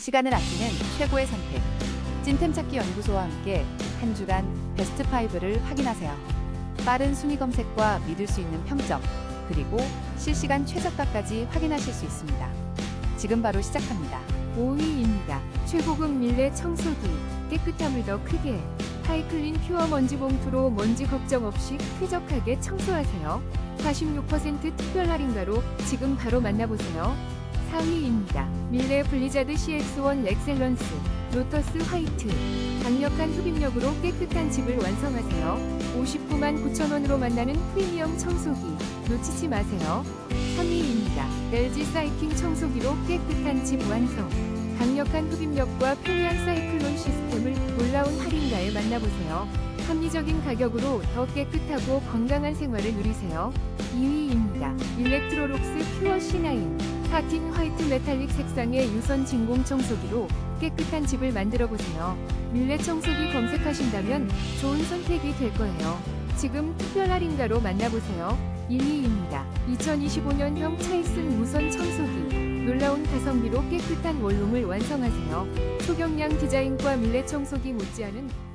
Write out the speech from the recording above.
시간을 아끼는 최고의 선택. 찐템 찾기 연구소와 함께 한 주간 베스트 5를 확인하세요. 빠른 순위 검색과 믿을 수 있는 평점, 그리고 실시간 최저가까지 확인하실 수 있습니다. 지금 바로 시작합니다. 5위입니다. 최고급 밀레 청소기. 깨끗함을 더 크게. 하이클린 퓨어 먼지 봉투로 먼지 걱정 없이 쾌적하게 청소하세요. 46% 특별 할인가로 지금 바로 만나보세요. 4위입니다. 밀레 블리자드 CX1 렉셀런스. 로터스 화이트. 강력한 흡입력으로 깨끗한 집을 완성하세요. 59만 9천원으로 만나는 프리미엄 청소기. 놓치지 마세요. 3위입니다. LG 사이킹 청소기로 깨끗한 집 완성. 강력한 흡입력과 편리한 사이클론 시스템을 놀라운 할인가에 만나보세요. 합리적인 가격으로 더 깨끗하고 건강한 생활을 누리세요. 2위입니다. 일렉트로록스 퓨어 C9 사틴 화이트 메탈릭 색상의 유선 진공 청소기로 깨끗한 집을 만들어 보세요. 밀레 청소기 검색하신다면 좋은 선택이 될 거예요. 지금 특별 할인가로 만나보세요. 1위입니다. 2025년형 차이슨 무선 청소기. 놀라운 가성비로 깨끗한 원룸을 완성하세요. 초경량 디자인과 밀레 청소기 못지않은